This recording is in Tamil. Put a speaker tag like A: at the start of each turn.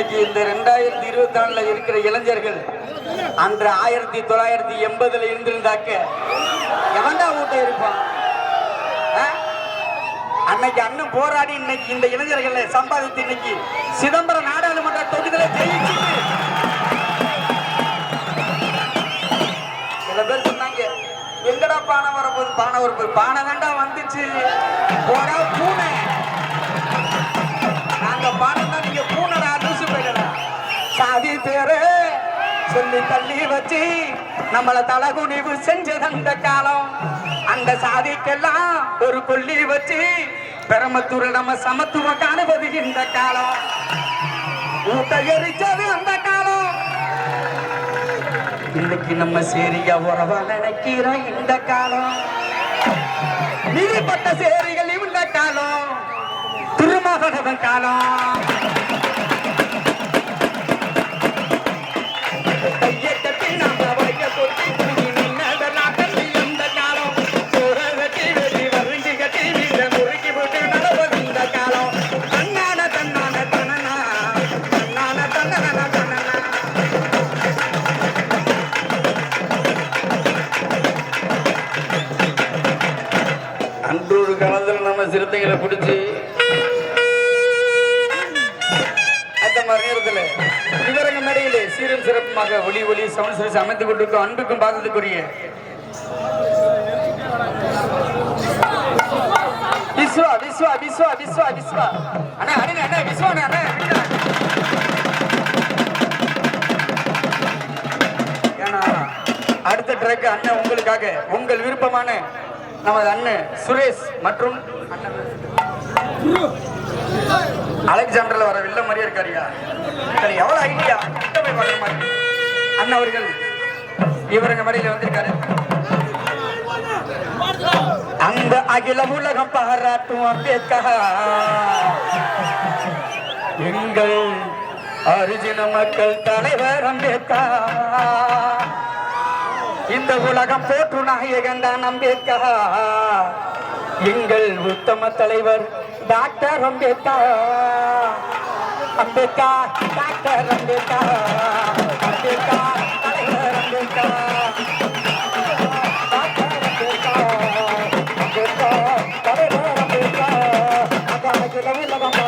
A: இந்த ரெண்டாயிரத்தி இருபத்தி நாலுல இருக்கிற இளைஞர்கள் அன்று ஆயிரத்தி தொள்ளாயிரத்தி எண்பதுல இருந்திருந்தாக்க எவன்டா ஊட்ட இருப்பான்? அன்னைக்கு அண்ணன் போராடி இன்னைக்கு இந்த இளைஞர்களை சம்பாதித்து இன்னைக்கு சிதம்பரம் நாடாளுமன்ற தொகுதியில ஜெயிச்சு சில பேர் சொன்னாங்க எங்கடா பானை வரப்போகுது? பானை வரப்போகுது. பானை தாண்டா வந்துச்சு. போடா பூனை. பேரு சொல்லி தள்ளி வச்சு நம்மள தலகுனிவு செஞ்சது அந்த காலம். அந்த சாதிக்கெல்லாம் ஒரு கொல்லி வச்சு பெரமத்தூர் நம்ம சமத்துவம் காணுவது இந்த காலம். ஊட்ட எரிச்சது அந்த காலம். இன்னைக்கு நம்ம சேரிய உறவா நினைக்கிறோம் இந்த காலம். நீதிப்பட்ட சேரிகள் இந்த காலம். திருமகனவன் காலம். காலத்துல நம்ம சிறுத்தைகளை பிடிச்சி அந்த மாதிரி நேரத்தில் இவரங்க மேடையிலே சீரும் சிறப்புமாக ஒளி ஒளி சவுண்ட் சர்வீஸ் அமைத்துக் கொண்டிருக்கும் அன்புக்கும் பாதத்துக்குரிய விஸ்வா விஸ்வா விஸ்வா விஸ்வா விஸ்வா. அண்ணா அண்ணா அண்ணா விஸ்வா அண்ணா ஏன்னா அடுத்த ட்ராக் அண்ணன் உங்களுக்காக உங்கள் விருப்பமான நமது அண்ணன் சுரேஷ் மற்றும் அலெக்சாண்டர்ல வர வில்ல மாதிரியே இருக்காருயா எவ்வளவு ஐடியா அண்ணன் அவர்கள் இவருங்க மடியில வந்திருக்காரு. அந்த அகில உலகம் பாராட்டும் அம்பேத்கர். எங்கள் அரிஜின மக்கள் தலைவர் அம்பேத்கர். இந்த உலகம் போற்று நாயகன் தான் அம்பேத்கர். எங்கள் உத்தம தலைவர் டாக்டர் அம்பேத்கர். அம்பேத்கர் டாக்டர் அம்பேத்கர். அம்பேத்கர் தலைவர் அம்பேத்கர். அம்பேத்கர். அம்பேத்கர் அம்பேத்கர். உலகம் அம்பேத்கர்